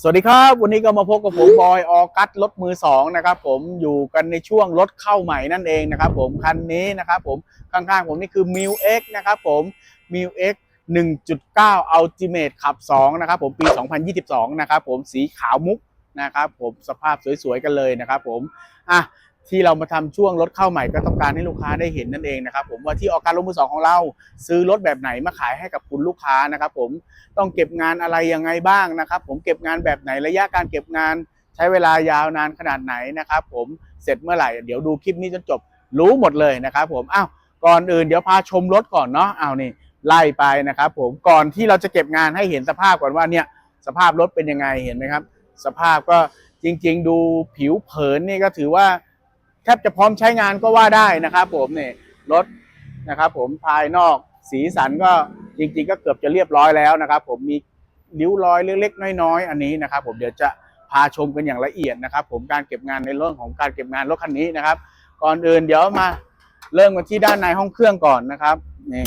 สวัสดีครับ วันนี้ก็มาพบกับผมบอยออกัสรถมือสองนะครับผมอยู่กันในช่วงรถเข้าใหม่นั่นเองนะครับผมคันนี้นะครับผมข้างๆผมนี่คือ m i l X นะครับผม m i l X 1.9 Ultimate ขับ 2 นะครับผมปี 2022 นะครับผมสีขาวมุกนะครับผมสภาพสวยๆกันเลยนะครับผมอะ ที่เรามาทำช่วงรถเข้าใหม่ก็ต้องการให้ลูกค้าได้เห็นนั่นเองนะครับผมว่าที่ออกัสรถมือสองของเรา ซื้อรถแบบไหนมาขายให้กับคุณลูกค้านะครับผมต้องเก็บงานอะไรยังไงบ้างนะครับ ผมเก็บงานแบบไหนระยะการเก็บงาน ใช้เวลายาวนานขนาดไหนนะครับผมเสร็จเมื่อไหร่เดี๋ยวดูคลิปนี้จนจบรู้หมดเลยนะครับผมอ้าวก่อนอื่นเดี๋ยวพาชมรถก่อนเนาะอ้าวนี่ไล่ไปนะครับผมก่อนที่เราจะเก็บงานให้เห็นสภาพก่อนว่าเนี่ยสภาพรถเป็นยังไงเห็นไหมครับ สภาพก็จริง ๆ ดูผิวเผินนี่ก็ถือว่า แทบจะพร้อมใช้งานก็ว่าได้นะครับ ผมเนี่ยรถนะครับ ผมภายนอกสีสันก็จริงๆ ก็เกือบจะเรียบร้อยแล้วนะครับ ผมมีริ้วรอยเล็กๆน้อยๆอันนี้นะครับ ผมเดี๋ยวจะพาชมกันอย่างละเอียดนะครับ ผมการเก็บงานในเรื่องของการเก็บงานรถคันนี้นะครับ ก่อนอื่นเดี๋ยวมาเริ่มกันที่ด้านในห้องเครื่องก่อนนะครับนี่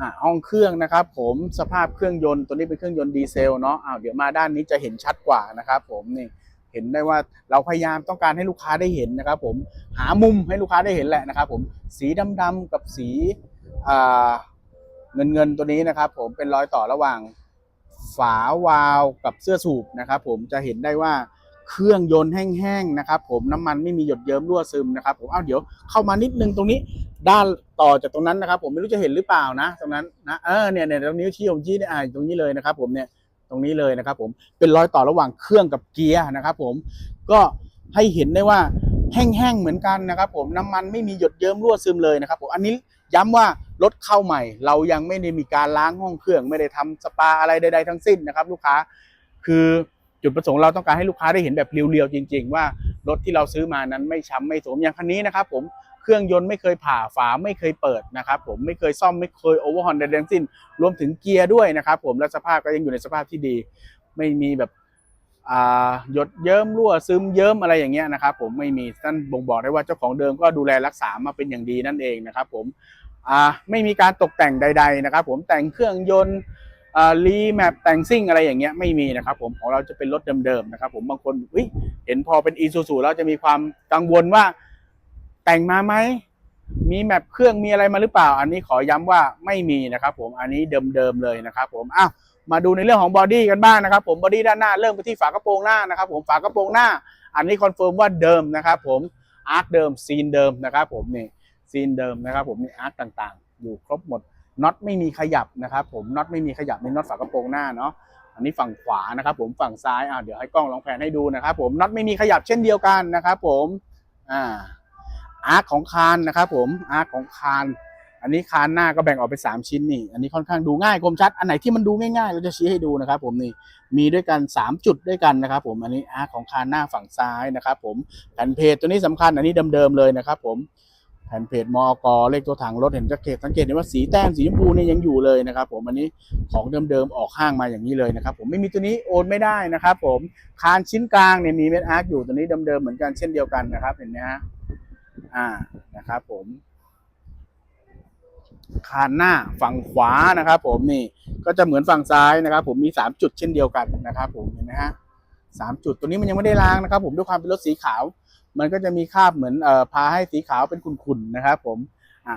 อ่าห้องเครื่องนะครับ ผมสภาพเครื่องยนต์ตัวนี้เป็นเครื่องยนต์ดีเซลเนาะอ้าวเดี๋ยวมาด้านนี้จะเห็นชัดกว่านะครับ ผมนี่ เห็นได้ว่าเราพยายามต้องการให้ลูกค้าได้เห็นนะครับ ผมหามุมให้ลูกค้าได้เห็นแหละนะครับ ผมสีดำๆกับสีเงินเงินๆตัวนี้นะครับ ผมเป็นรอยต่อระหว่างฝาวาล์วกับเสื้อสูบนะครับ ผมจะเห็นได้ว่าเครื่องยนต์แห้งๆนะครับ ผมน้ำมันไม่มีหยดเยิ้มรั่วซึมนะครับ ผมเอาเดี๋ยวเข้ามานิดนึงตรงนี้ ด้านต่อจากตรงนั้นนะครับ ผมไม่รู้จะเห็นหรือเปล่านะ ตรงนั้นนะเออเนี่ยเนี่ยตรงนิ้วชี้ของชี้เนี่ยอ่าตรงนี้เลยนะครับ ผมเนี่ย ตรงนี้เลยนะครับผมเป็นรอยต่อระหว่างเครื่องกับเกียร์นะครับผมก็ให้เห็นได้ว่าแห้งๆเหมือนกันนะครับผมน้ำมันไม่มีหยดเยิ้มรั่วซึมเลยนะครับผมอันนี้ย้ำว่ารถเข้าใหม่ เรายังไม่ได้มีการล้างห้องเครื่อง ไม่ได้ทำสปาอะไรใดๆทั้งสิ้นนะครับ ลูกค้าคือจุดประสงค์เราต้องการให้ลูกค้าได้เห็นแบบเรียวๆจริง ๆ ว่ารถที่เราซื้อมานั้นไม่ช้ำไม่โสมอย่างคันนี้นะครับผม เครื่องยนต์ไม่เคยผ่าฝาไม่เคยเปิดนะครับผมไม่เคยซ่อมไม่เคยโอเวอร์ฮอนใดๆทั้งสิ้น รวมถึงเกียร์ด้วยนะครับผมและสภาพก็ยังอยู่ในสภาพที่ดี ไม่มีแบบอ่าหยดเยิ้มรั่วซึมเยิ้มอะไรอย่างเงี้ยนะครับผมไม่มีท่านบ่งบอกได้ว่าเจ้าของเดิมก็ดูแลรักษามาเป็นอย่างดีนั่นเองนะครับผมอ่าไม่มีการตกแต่งใด ๆนะครับ ผมแต่งเครื่องยนต์อ่ารีแมปแต่งซิ่งอะไรอย่างเงี้ยไม่มีนะครับผมของเราจะเป็นรถเดิมๆนะครับผมบางคนเฮ้ยเห็นพอเป็นอีซูซูแล้วจะมีความกังวลว่า แต่งมาไหมมีแมปเครื่องมีอะไรมาหรือเปล่า อันนี้ขอย้ำว่าไม่มีนะครับผมอันนี้เดิมๆเลยนะครับผมอ้าวมาดูในเรื่องของบอดี้กันบ้างนะครับผมบอดี้ด้านหน้าเริ่มไปที่ฝากระโปรงหน้านะครับผมฝากระโปรงหน้า อันนี้คอนเฟิร์มว่าเดิมนะครับผมอาร์คเดิมซีนเดิมนะครับผมนี่ซีนเดิมนะครับผมนี่อาร์คต่างๆ อยู่ครบหมดน็อตไม่มีขยับนะครับผมน็อตไม่มีขยับในน็อตฝากระโปรงหน้าเนาะอันนี้ฝั่งขวานะครับผมฝั่งซ้ายอ่าเดี๋ยวให้กล้องลองแผนให้ดูนะครับผมน็อตไม่มีขยับเช่นเดียวกันนะครับผมอ่า อาร์คของคานนะครับผมอาร์คของคานอันนี้คานหน้าก็แบ่งออกเป็น3ชิ้นนี่ อันนี้ค่อนข้างดูง่ายคมชัด อันไหนที่มันดูง่ายๆ เราจะชี้ให้ดูนะครับ ผมนี่ มีด้วยกัน 3 จุดด้วยกันนะครับ ผม อันนี้อาร์คของคานหน้าฝั่งซ้ายนะครับผม แผ่นเพจตัวนี้สำคัญ อันนี้เดิมๆเลยนะครับ ผม แผ่นเพจมอกเลขตัวถังรถเห็นสังเกตสังเกตเห็นว่าสีแต้มสีชมพูนี่ยังอยู่เลยนะครับ ผม อันนี้ของเดิมๆออกห้างมาอย่างนี้เลยนะครับ ผม ไม่มีตัวนี้โอนไม่ได้นะครับ ผม คานชิ้นกลางเนี่ยมีเม็ดอาร์คอยู่ตัวนี้เดิมๆเหมือนกันเช่นเดียวกันนะครับ เห็นไหมฮะ อ่านะครับผมคานหน้าฝั่งขวานะครับ ผมนี่ก็จะเหมือนฝั่งซ้ายนะครับ ผมมี 3 จุดเช่นเดียวกันนะครับ ผมเห็นไหมฮะสามจุดตัวนี้มันยังไม่ได้ล้างนะครับ ผมด้วยความเป็นรถสีขาว มันก็จะมีคราบเหมือนเอ่อพาให้สีขาวเป็นขุ่นๆนะครับ ผมอะ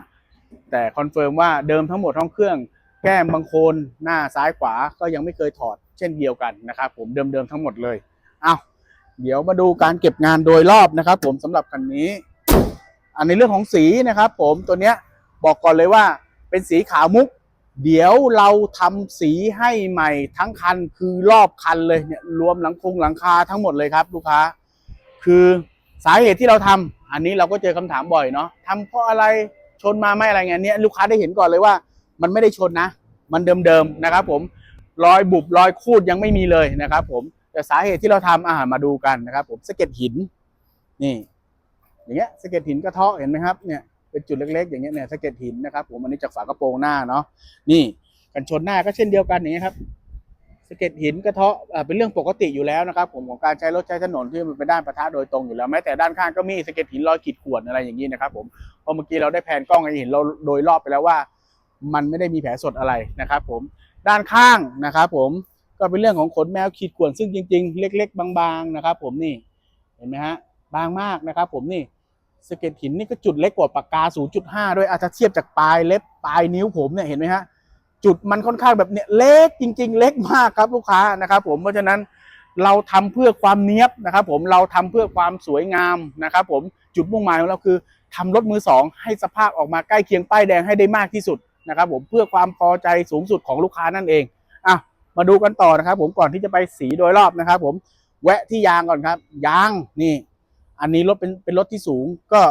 แต่คอนเฟิร์มว่าเดิมทั้งหมดห้องเครื่อง แก้มบางโคนหน้าซ้ายขวาก็ยังไม่เคยถอดเช่นเดียวกันนะครับ ผมเดิมๆทั้งหมดเลยเอาเดี๋ยวมาดูการเก็บงานโดยรอบนะครับ ผมสำหรับคันนี้ ในเรื่องของสีนะครับผมตัวเนี้ยบอกก่อนเลยว่าเป็นสีขาวมุก เดี๋ยวเราทำสีให้ใหม่ทั้งคันคือรอบคันเลยเนี่ยรวมหลังคงหลังคาทั้งหมดเลยครับ ลูกค้า คือสาเหตุที่เราทำอันนี้เราก็เจอคำถามบ่อยเนาะทำเพราะอะไรชนมาไหม่อะไรเงี้ยเนี่ยลูกค้าได้เห็นก่อนเลยว่า มันไม่ได้ชนนะ มันเดิมๆนะครับ ผมรอยบุบรอยคูดยังไม่มีเลยนะครับ ผมแต่สาเหตุที่เราทำอาหารมาดูกันนะครับ ผมสะเก็ดหินนี่ อย่างเงี้ยสะเก็ดหินกระเทาะเห็นไหมครับเนี่ยเป็นจุดเล็กๆอย่างเงี้ยเนี่ยสะเก็ดหินนะครับผมอันนี้จากฝากระโปรงหน้าเนาะนี่กันชนหน้าก็เช่นเดียวกันอย่างเงี้ยครับสะเก็ดหินกระเทาะเป็นเรื่องปกติอยู่แล้วนะครับผมของการใช้รถใช้ถนนที่มันเป็นด้านประทะโดยตรงอยู่แล้วแม้แต่ด้านข้างก็มีสะเก็ดหินรอยขีดข่วนอะไรอย่างนี้นะครับผมเพราะเมื่อกี้เราได้แผนกล้องให้เห็นเราโดยรอบไปแล้วว่า มันไม่ได้มีแผลสดอะไรนะครับผมด้านข้างนะครับผมก็เป็นเรื่องของขนแมวขีดข่วนซึ่งจริง ๆ เล็ก ๆ บางๆนะครับผมนี่เห็นไหมฮะบางมากนะครับผมนี่ สะเก็ดหินนี่ก็จุดเล็กกว่าปากกา 0.5 ด้วยอาจจะเทียบจากปลายเล็บปลายนิ้วผมเนี่ยเห็นไหมฮะจุดมันค่อนข้างแบบเนี้ยเล็กจริง ๆ เล็กมากครับลูกค้านะครับผมเพราะฉะนั้นเราทำเพื่อความเนี้ยบนะครับผมเราทำเพื่อความสวยงามนะครับผมจุดมุ่งหมายของเราคือทำรถมือสองให้สภาพออกมาใกล้เคียงป้ายแดงให้ได้มากที่สุดนะครับผมเพื่อความพอใจสูงสุดของลูกค้านั่นเองอะมาดูกันต่อนะครับ ผมก่อนที่จะไปสีโดยรอบนะครับ ผมแวะที่ยางก่อนครับ ยางนี่ อันนี้รถเป็นเป็นรถที่สูง ก็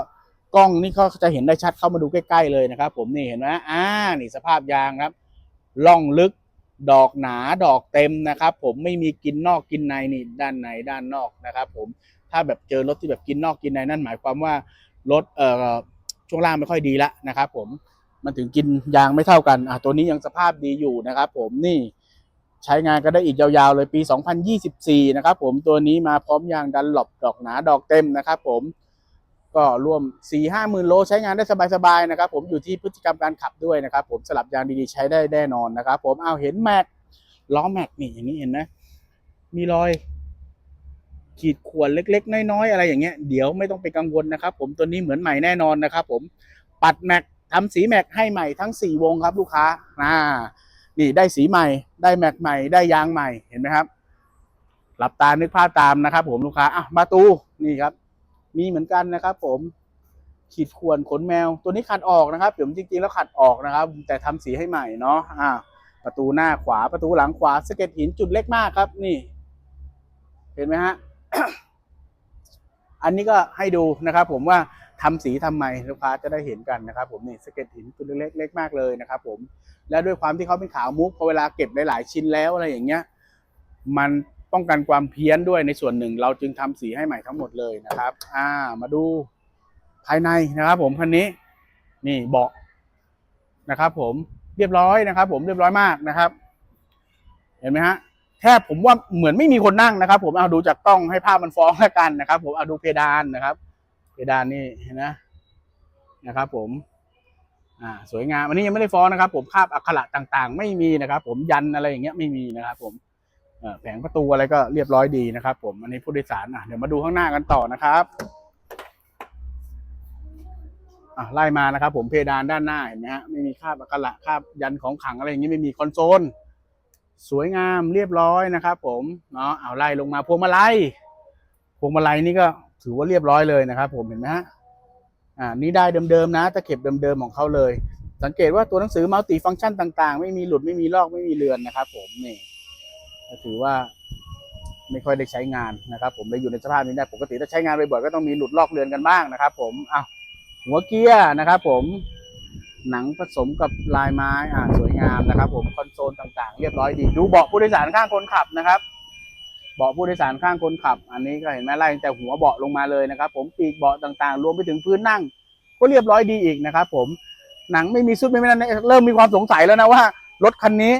กล้องนี่เขาจะเห็นได้ชัดเข้ามาดูใกล้ๆเลยนะครับ ผมนี่เห็นไหมอ่านี่สภาพยางครับล่องลึกดอกหนาดอกเต็มนะครับ ผมไม่มีกินนอกกินในนี่ด้านในด้านนอกนะครับ ผมถ้าแบบเจอรถที่แบบกินนอกกินในนั่นหมายความว่ารถเอ่อช่วงล่างไม่ค่อยดีละนะครับ ผมมันถึงกินยางไม่เท่ากันอะตัวนี้ยังสภาพดีอยู่นะครับ ผมนี่ ใช้งานก็ได้อีกยาวๆเลยปี 2024 นะครับผมตัวนี้มาพร้อมยางดันหลบดอกหนาดอกเต็มนะครับผมก็รวม 4 5 หมื่นโลใช้งานได้สบายๆนะครับผมอยู่ที่พฤติกรรมการขับด้วยนะครับผมสลับยางดีๆใช้ได้แน่นอนนะครับผมเอาเห็นแม็กล้อแม็กนี่อย่างนี้เห็นไหมมีรอยขีดข่วนเล็ก ๆ น้อยๆอะไรอย่างเงี้ยเดี๋ยวไม่ต้องไปกังวลนะครับ ผมตัวนี้เหมือนใหม่แน่นอนนะครับ ผมปัดแม็กทำสีแม็กให้ใหม่ทั้ง 4 วงครับลูกค้าอ่า นี่ได้สีใหม่ ได้แม็กใหม่ ได้ยางใหม่ เห็นไหมครับ หลับตานึกภาพตามนะครับ ผมลูกค้า อะ มาตู นี่ครับ มีเหมือนกันนะครับ ผม ขีดข่วนขนแมว ตัวนี้ขัดออกนะครับผมจริงๆแล้วขัดออกนะครับ แต่ทำสีให้ใหม่เนาะ อ่า ประตูหน้าขวา ประตูหลังขวาสะเก็ดหินจุดเล็กมากครับ นี่ เห็นไหมฮะ อันนี้ก็ให้ดูนะครับ ผมว่า ทำสีทำไมลูกค้าจะได้เห็นกันนะครับผมนี่สะเก็ดหินจุดเล็กๆเล็กมากเลยนะครับผมแล้วด้วยความที่เขาเป็นขาวมุกพอเวลาเก็บหลายๆชิ้นแล้วอะไรอย่างเงี้ยมันป้องกันความเพี้ยนด้วยในส่วนหนึ่ง เราจึงทำสีให้ใหม่ทั้งหมดเลยนะครับ อ่ามาดูภายในนะครับ ผมคันนี้ นี่เบาะนะครับ ผมเรียบร้อยนะครับ ผมเรียบร้อยมากนะครับ เห็นไหมฮะแทบผมว่าเหมือนไม่มีคนนั่งนะครับ ผมเอาดูจากกล้องให้ภาพมันฟ้องแล้วกันนะครับ ผมเอาดูเพดานนะครับ เพดานนี่เห็นไหมนะครับผมอ่าสวยงามอันนี้ยังไม่ได้ฟ้อนนะครับ ผมคาบอักขระต่างๆ ไม่มีนะครับ ผมยันอะไรอย่างเงี้ยไม่มีนะครับ ผมแผงประตูอะไรก็เรียบร้อยดีนะครับ ผมอันนี้ผู้โดยสารอะเดี๋ยวมาดูข้างหน้ากันต่อนะครับอะไล่มานะครับ ผมเพดานด้านหน้าเห็นไหมฮะไม่มีคาบอักขระคาบยันของขังอะไรอย่างเงี้ยไม่มีคอนโซลสวยงามเรียบร้อยนะครับ ผมเนาะเอาไล่ลงมาพวงมาลัยพวงมาลัยนี่ก็ ถือว่าเรียบร้อยเลยนะครับ ผมเห็นไหมฮะอ่านี่ได้เดิมๆนะตะเข็บเดิมๆของเขาเลย สังเกตว่าตัวหนังสือมัลติฟังก์ชันต่าง ๆ ไม่มีหลุดไม่มีลอกไม่มีเลือนนะครับ ผมนี่ถือว่าไม่ค่อยได้ใช้งานนะครับ ผมได้อยู่ในสภาพนี้ได้ปกติถ้าใช้งานบ่อยๆก็ต้องมีหลุดลอกเลือนกันบ้างนะครับ ผมอ้าวหัวเกียร์นะครับผมหนังผสมกับลายไม้อ่าสวยงามนะครับ ผมคอนโซลต่างๆ เรียบร้อยดี ดูเบาะผู้โดยสารข้างคนขับนะครับ เบาะผู้โดยสารข้างคนขับ อันนี้ก็เห็นไหมไล่แต่หัวเบาะลงมาเลยนะครับผมปีกเบาะต่างๆ รวมไปถึงพื้นนั่ง ก็เรียบร้อยดีอีกนะครับผมหนังไม่มีซุดไม่มีนั่นเริ่มมีความสงสัยแล้วนะว่ารถคันนี้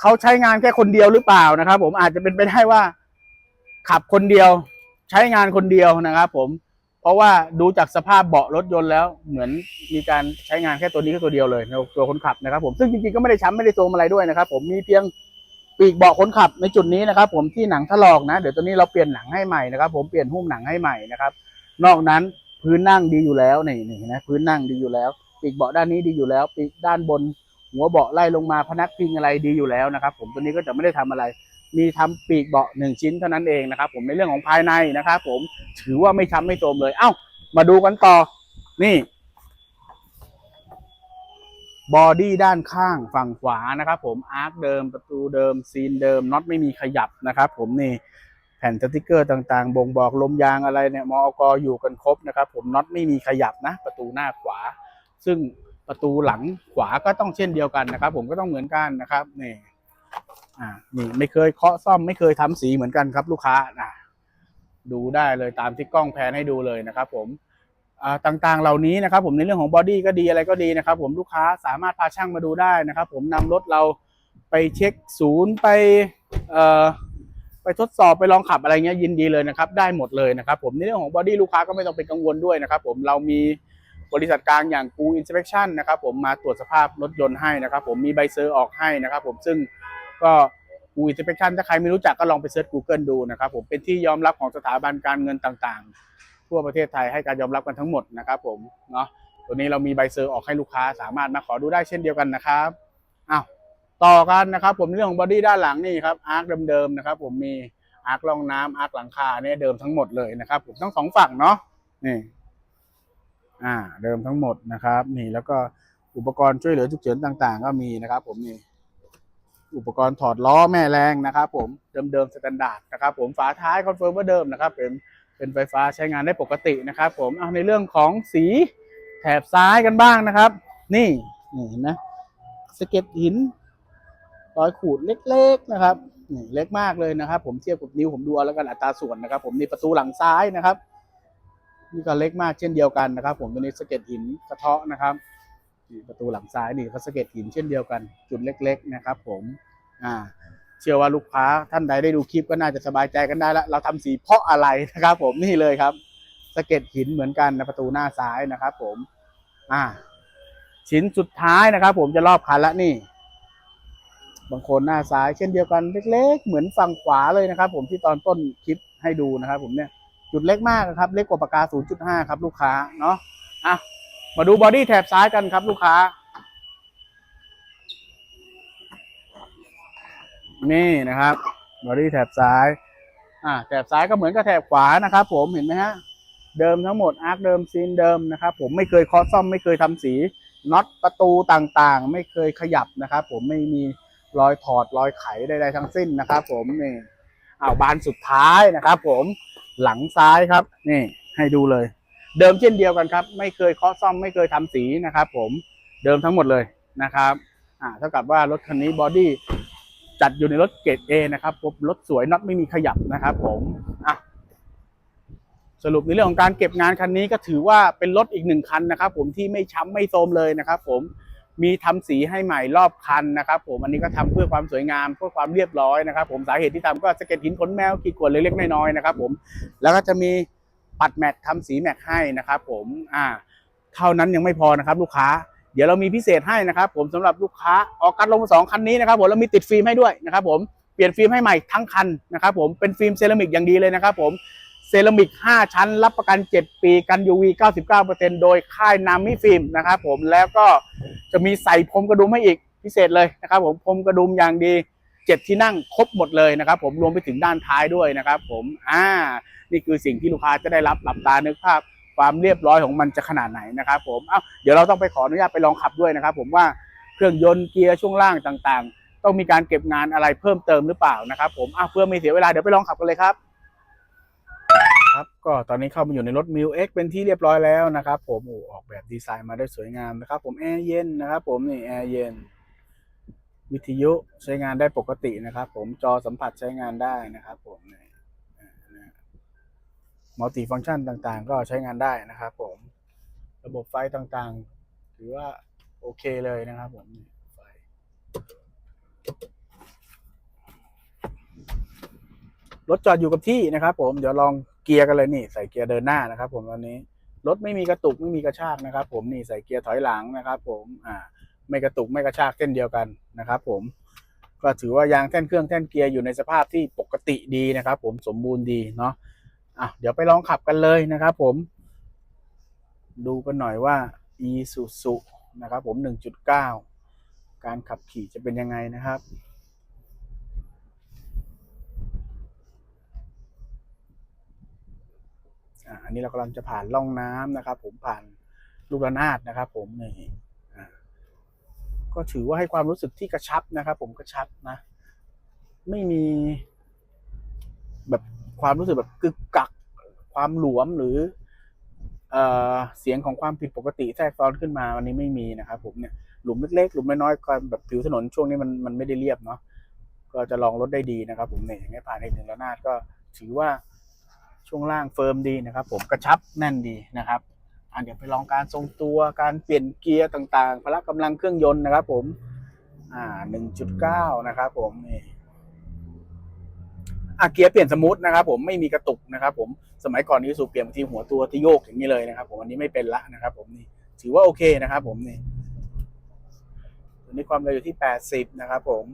เขาใช้งานแค่คนเดียวหรือเปล่านะครับ ผมอาจจะเป็นไปได้ว่า ขับคนเดียว ใช้งานคนเดียวนะครับ ผม เพราะว่าดูจากสภาพเบาะรถยนต์แล้ว เหมือนมีการใช้งานแค่ตัวนี้แค่ตัวเดียวเลยตัวคนขับนะครับ ผมซึ่งจริงๆก็ไม่ได้ช้ำไม่ได้โซมอะไรด้วยนะครับ ผมมีเพียง ปีกเบาะคนขับในจุดนี้นะครับ ผมที่หนังถลอกนะ เดี๋ยวตัวนี้เราเปลี่ยนหนังให้ใหม่นะครับ ผมเปลี่ยนหุ้มหนังให้ใหม่นะครับ นอกนั้นพื้นนั่งดีอยู่แล้วนี่นี่นะพื้นนั่งดีอยู่แล้ว ปีกเบาะด้านนี้ดีอยู่แล้ว ปีกด้านบน หัวเบาะไล่ลงมาพนักพิงอะไรดีอยู่แล้วนะครับ ผมตัวนี้ก็จะไม่ได้ทำอะไร มีทำปีกเบาะหนึ่งชิ้นเท่านั้นเองนะครับ ผมในเรื่องของภายในนะครับ ผมถือว่าไม่ช้ำไม่โทมเลย เอ้ามาดูกันต่อนี่ บอดี้ด้านข้างฝั่งขวานะครับผมอาร์คเดิมประตูเดิมซีนเดิมน็อตไม่มีขยับนะครับผมนี่แผ่นสติกเกอร์ต่างๆ บ่งบอกลมยางอะไรเนี่ยมอกอยู่กันครบนะครับผมน็อตไม่มีขยับนะประตูหน้าขวา ซึ่งประตูหลังขวาก็ต้องเช่นเดียวกันนะครับ ผมก็ต้องเหมือนกันนะครับนี่อ่านี่ไม่เคยเคาะซ่อมไม่เคยทำสีเหมือนกันครับลูกค้านะดูได้เลยตามที่กล้องแพนให้ดูเลยนะครับผม ต่างๆ เหล่านี้นะครับ ผมในเรื่องของบอดี้ก็ดีอะไรก็ดีนะครับ ผมลูกค้าสามารถพาช่างมาดูได้นะครับ ผมนำรถเราไปเช็คศูนย์ไปไปทดสอบไปลองขับอะไรเงี้ยยินดีเลยนะครับ ได้หมดเลยนะครับ ผมในเรื่องของบอดี้ลูกค้าก็ไม่ต้องเป็นกังวลด้วยนะครับ ผมเรามีบริษัทกลางอย่างกูอินสเป t ชั่นนะครับ ผมมาตรวจสภาพรถยนต์ให้นะครับ ผมมีใบเซอร์ออกให้นะครับ ผมซึ่งก็กูอินสเปคชันถ้าใครไม่รู้จักก็ลองไปเซิร์ช Google ดูนะครับ ผมเป็นที่ยอมรับของสถาบันการเงินต่างๆ ทั่วประเทศไทยให้การยอมรับกันทั้งหมดนะครับผมเนาะตัวนี้เรามีใบเซอร์ออกให้ลูกค้าสามารถมาขอดูได้เช่นเดียวกันนะครับอ้าวต่อกันนะครับผมเรื่องของบอดี้ด้านหลังนี่ครับอาร์คเดิมๆนะครับผมมีอาร์ครองน้ำอาร์คหลังคาเนี่ยเดิมทั้งหมดเลยนะครับผมทั้งสองฝั่งเนาะนี่อ่าเดิมทั้งหมดนะครับ นี่แล้วก็อุปกรณ์ช่วยเหลือฉุกเฉินต่างๆ ก็มีนะครับ ผมนี่อุปกรณ์ถอดล้อแม่แรงนะครับ ผมเดิมๆสแตนดาร์ดนะครับ ผมฝาท้ายคอนเฟิร์มว่าเดิมนะครับ เป็น เป็นไฟฟ้าใช้งานได้ปกตินะครับ ผมเอาในเรื่องของสีแถบซ้ายกันบ้างนะครับ นี่นี่เห็นไหมสเก็ดหินรอยขูดเล็กๆนะครับนี่เล็กมากเลยนะครับ ผมเทียบกับนิ้วผมดูแล้วกันอัตราส่วนนะครับ ผมนี่ประตูหลังซ้ายนะครับนี่ก็เล็กมากเช่นเดียวกันนะครับ ผมตัวนี้สเก็ดหินกระเทาะนะครับประตูหลังซ้ายนี่ก็สเก็ดหินเช่นเดียวกัน จุดเล็ก ๆ นะครับ ผมอ่า เชื่อว่าลูกค้าท่านใดได้ดูคลิปก็น่าจะสบายใจกันได้ล้วเราทำสีเพราะอะไรนะครับ ผมนี่เลยครับสะเก็ดหินเหมือนกันนะประตูหน้าซ้ายนะครับ ผมอ่าชิ้นสุดท้ายนะครับ ผมจะรอบคันละนี่ บางคนหน้าซ้ายเช่นเดียวกันเล็ก ๆ เหมือนฝั่งขวาเลยนะครับ ผมที่ตอนต้นคลิปให้ดูนะครับ ผมเนี่ยจุดเล็กมากครับ เล็กกว่าปากกา 0.5 ครับ ลูกค้าเนาะอะมาดูบอดี้แถบซ้ายกันครับ ลูกค้า นี่นะครับบอดี้แถบซ้าย อ่าแถบซ้ายก็เหมือนกับแถบขวานะครับ ผมเห็นไหมฮะเดิมทั้งหมดอาร์คเดิมซีนเดิมนะครับผมไม่เคยเคาะซ่อมไม่เคยทำสีน็อตประตูต่างๆ ไม่เคยขยับนะครับผมไม่มีรอยถอดรอยไขใดๆทั้งสิ้นนะครับผมนี่อ้าวบานสุดท้ายนะครับ ผมหลังซ้ายครับ นี่ ให้ดูเลย เดิมเช่นเดียวกันครับ ไม่เคยเคาะซ่อมไม่เคยทำสีนะครับ ผมเดิมทั้งหมดเลยนะครับอ่าเท่ากับว่ารถคันนี้บอดี้ จัดอยู่ในรถเกรด A นะครับผมรถสวยน็อตไม่มีขยับนะครับผมอะสรุปในเรื่องของการเก็บงานคันนี้ก็ถือว่าเป็นรถอีกหนึ่งคันนะครับ ผมที่ไม่ช้ำไม่โทรมเลยนะครับ ผมมีทำสีให้ใหม่รอบคันนะครับ ผมอันนี้ก็ทำเพื่อความสวยงามเพื่อความเรียบร้อยนะครับ ผมสาเหตุที่ทำก็สเก็ดหินขนแมวขีดข่วนเล็กๆน้อยๆนะครับ ผมแล้วก็จะมีปัดแมททำสีแม็กให้นะครับ ผมอ่าเท่านั้นยังไม่พอนะครับ ลูกค้า เดี๋ยวเรามีพิเศษให้นะครับผมสำหรับลูกค้าออกกันลงมาสองคันนี้นะครับผมแล้วมีติดฟิล์มให้ด้วยนะครับผมเปลี่ยนฟิล์มให้ใหม่ทั้งคันนะครับผมเป็นฟิล์มเซรามิกอย่างดีเลยนะครับผมเซรามิก 5 ชั้น รับประกัน 7 ปีกัน UV 99%โดยค่ายนามิฟิล์มนะครับผมแล้วก็จะมีใส่พรมกระดุมให้อีกพิเศษเลยนะครับผมพรมกระดุมอย่างดีเจ็ดที่นั่งครบหมดเลยนะครับผมรวมไปถึงด้านท้ายด้วยนะครับผมอ่านี่คือสิ่งที่ลูกค้าจะได้รับหลับตานึกภาพ ความเรียบร้อยของมันจะขนาดไหนนะครับผมเอ้าเดี๋ยวเราต้องไปขออนุญาตไปลองขับด้วยนะครับผมว่าเครื่องยนต์เกียร์ช่วงล่างต่างๆ ต้องมีการเก็บงานอะไรเพิ่มเติมหรือเปล่านะครับผมเอ้าเพื่อไม่เสียเวลาเดี๋ยวไปลองขับกันเลยครับครับก็ตอนนี้เข้ามาอยู่ในรถ m ิ l X เป็นที่เรียบร้อยแล้วนะครับ ผมโอ้ออกแบบดีไซน์มาได้สวยงามนะครับ ผมแอร์เย็นนะครับ ผมนี่แอร์เย็น วิทยุใช้งานได้ปกตินะครับ ผมจอสัมผัสใช้งานได้นะครับ ผมนี่ มัลติฟังก์ชันต่างๆ ก็ใช้งานได้นะครับผม ระบบไฟต่างๆ ถือว่าโอเคเลยนะครับผมไฟรถจอดอยู่กับที่นะครับผม เดี๋ยวลองเกียร์กันเลยนี่ ใส่เกียร์เดินหน้านะครับ ผมตอนนี้ รถไม่มีกระตุกไม่มีกระชากนะครับ ผมนี่ใส่เกียร์ถอยหลังนะครับ ผมอ่าไม่กระตุกไม่กระชากเส้นเดียวกันนะครับ ผมก็ถือว่ายางแท่นเครื่องแท่นเกียร์อยู่ในสภาพที่ปกติดีนะครับ ผมสมบูรณ์ดีเนาะ อะเดี๋ยวไปลองขับกันเลยนะครับผม ดูกันหน่อยว่า e s u s u นะครับผม 1.9 การขับขี่จะเป็นยังไงนะครับอันนี้เรากำลังจะผ่านร่องน้ำนะครับ ผมผ่านลูกระนาดนะครับ ผมนี่ก็ถือว่าให้ความรู้สึกที่กระชับนะครับ ผมกระชับนะ ไม่มีแบบ ความรู้สึกแบบกึกกักความหลวมหรือเอเสียงของความผิดปกติแทรกซ้อนขึ้นมาวันนี้ไม่มีนะครับผมเนี่ยหลุมเล็กๆหลุมน้อยๆก็แบบผิวถนนช่วงนี้มันมันไม่ได้เรียบเนาะก็จะลองรถได้ดีนะครับ ผมเนี่ยอย่างเงี้ผ่านในหนึ่งระนาดก็ถือว่าช่วงล่างเฟิร์มดีนะครับ ผมกระชับแน่นดีนะครับอะเดี๋ยวไปลองการทรงตัวการเปลี่ยนเกียร์ต่างๆ พละกำลังเครื่องยนต์นะครับ ผมอ่าหนึ่งจุดเก้านะครับ ผมนี่ อะเกียร์เปลี่ยนสมูทนะครับผมไม่มีกระตุกนะครับผมสมัยก่อนนี้สูเปลี่ยนบางทีหัวตัวที่โยกอย่างนี้เลยนะครับ ผมอันนี้ไม่เป็นละนะครับ ผมนี่ถือว่าโอเคนะครับ ผมนี่ตัวนี้ความเร็วอยู่ที่แปดสิบนะครับ ผม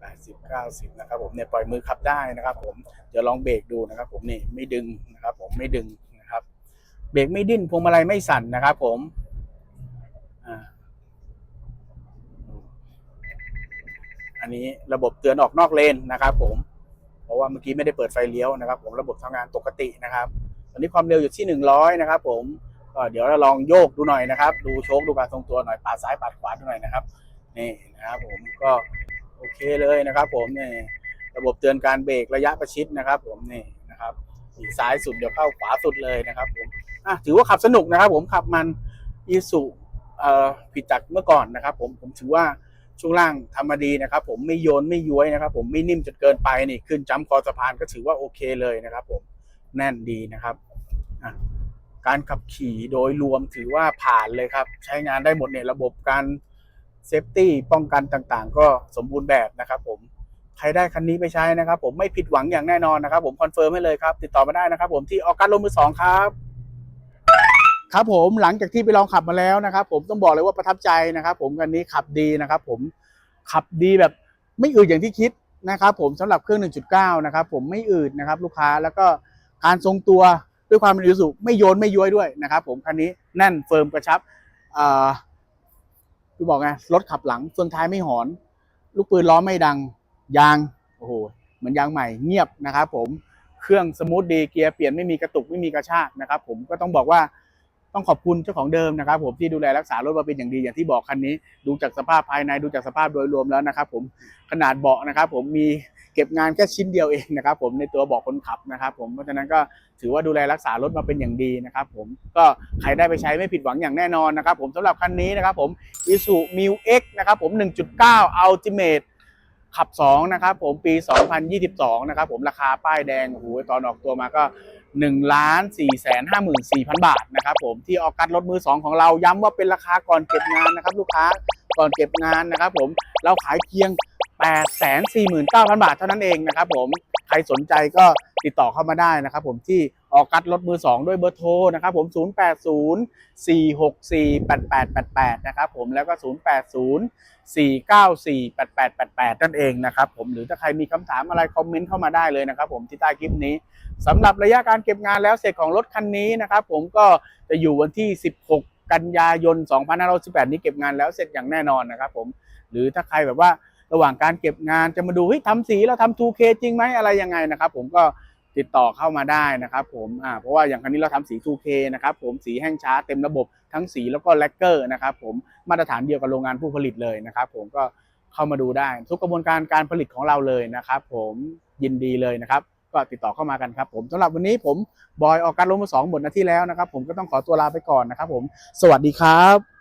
แปดสิบเก้าสิบนะครับ ผมเนี่ยปล่อยมือขับได้นะครับ ผมเดี๋ยวลองเบรกดูนะครับ ผมนี่ไม่ดึงนะครับ ผมไม่ดึงนะครับ เบรกไม่ดิ้นพวงมาลัยไม่สั่นนะครับ ผมอ่า อันนี้ระบบเตือนออกนอกเลนนะครับผม เพราะว่าเมื่อกี้ไม่ได้เปิดไฟเลี้ยวนะครับ ผมระบบทำงานปกตินะครับ ตอนนี้ความเร็วอยู่ที่หนึ่งร้อยนะครับ ผมก็เดี๋ยวเราลองโยกดูหน่อยนะครับ ดูโชคดูการทรงตัวหน่อยปาดซ้ายปาดขวาดูหน่อยนะครับนี่นะครับผมก็โอเคเลยนะครับ ผมนี่ระบบเตือนการเบรกระยะประชิดนะครับ ผมนี่นะครับซ้ายสุดเดี๋ยวเข้าขวาสุดเลยนะครับ ผมอะถือว่าขับสนุกนะครับ ผมขับมันอีสุเอ่อผิดจากเมื่อก่อนนะครับ ผมผมถือว่า ช่วงล่างทำมาดีนะครับผมไม่โยนไม่ย้วยนะครับผมไม่นิ่มจนเกินไปนี่ขึ้นจ้ำคอสะพานก็ถือว่าโอเคเลยนะครับผมแน่นดีนะครับการขับขี่โดยรวมถือว่าผ่านเลยครับ ใช้งานได้หมดเนี่ยระบบการเซฟตี้ป้องกันต่างๆ ก็สมบูรณ์แบบนะครับผมใครได้คันนี้ไปใช้นะครับ ผมไม่ผิดหวังอย่างแน่นอนนะครับ ผมคอนเฟิร์มให้เลยครับ ติดต่อมาได้นะครับ ผมที่ออกัสลมมือสองครับ ครับผมหลังจากที่ไปลองขับมาแล้วนะครับ ผมต้องบอกเลยว่าประทับใจนะครับ ผมคันนี้ขับดีนะครับ ผมขับดีแบบไม่อืดอย่างที่คิดนะครับผมสำหรับเครื่อง 1.9 นะครับ ผมไม่อืดนะครับ ลูกค้าแล้วก็การทรงตัวด้วยความเป็นอิสุไม่โยนไม่ย้วยด้วยนะครับ ผมคันนี้แน่นเฟิร์มกระชับอ่าคือบอกไงรถขับหลังเฟืองท้ายไม่หอน ลูกปืนล้อไม่ดังยางโอ้โหเหมือนยางใหม่เงียบนะครับ ผมเครื่องสมูทดีเกียร์เปลี่ยนไม่มีกระตุกไม่มีกระชากนะครับ ผมก็ต้องบอกว่า ต้องขอบคุณเจ้าของเดิมนะครับ ผมที่ดูแลรักษารถมาเป็นอย่างดีอย่างที่บอกคันนี้ ดูจากสภาพภายในดูจากสภาพโดยรวมแล้วนะครับ ผมขนาดเบาะนะครับ ผมมีเก็บงานแค่ชิ้นเดียวเองนะครับ ผมในตัวเบาะคนขับนะครับ ผมเพราะฉะนั้นก็ถือว่าดูแลรักษารถมาเป็นอย่างดีนะครับ ผมก็ใครได้ไปใช้ไม่ผิดหวังอย่างแน่นอนนะครับ ผมสำหรับคันนี้นะครับ ผม i s u m i X นะครับ ผม 1.9 Ultimate ขับ 2 นะครับผมปี 2022 นะครับผมราคาป้ายแดงโอ้โหตอนออกตัวมาก็ 1ล้าน4แสน54,000 บาทนะครับผมที่ออกกัดรถมือ 2 ของเราย้ำว่าเป็นราคาก่อนเก็บงานนะครับ ลูกค้าก่อนเก็บงานนะครับผมเราขายเพียง 8 4 9 0 0 0 บาทเท่านั้นเองนะครับผม ครสนใจก็ติดต่อเข้ามาได้นะครับผมที่ออกัดรถมือ 2 ด้วยเบอร์โทรนะครับผม 080 464 8888 นะครับผมแล้วก็ 080 494 8888 นั่นเองนะครับผมหรือถ้าใครมีคำถามอะไรคอมเมนต์เข้ามาได้เลยนะครับผมที่ใต้คลิปนี้สำหรับระยะการเก็บงานแล้วเสร็จของรถคันนี้นะครับผมก็จะอยู่วันที่ 16 กันยายน 2518 นี้เก็บงานแล้วเสร็จอย่างแน่นอนนะครับผมหรือถ้าใครแบบว่า ระหว่างการเก็บงานจะมาดูเฮ้ยทำสีเราทำ 2K จริงไหมอะไรยังไงนะครับ ผมก็ติดต่อเข้ามาได้นะครับผมอ่าเพราะว่าอย่างคันนี้เราทำสี 2K นะครับผมสีแห้งช้าเต็มระบบทั้งสีแล้วก็แลกเกอร์นะครับผมมาตรฐานเดียวกับโรงงานผู้ผลิตเลยนะครับผมก็เข้ามาดูได้ ทุกกระบวนการการผลิตของเราเลยนะครับผมยินดีเลยนะครับ ก็ติดต่อเข้ามากันครับผมสำหรับวันนี้ผมบอยออกการลงมาสองหมดหน้าที่แล้วนะครับ ผมก็ต้องขอตัวลาไปก่อนนะครับผม สวัสดีครับ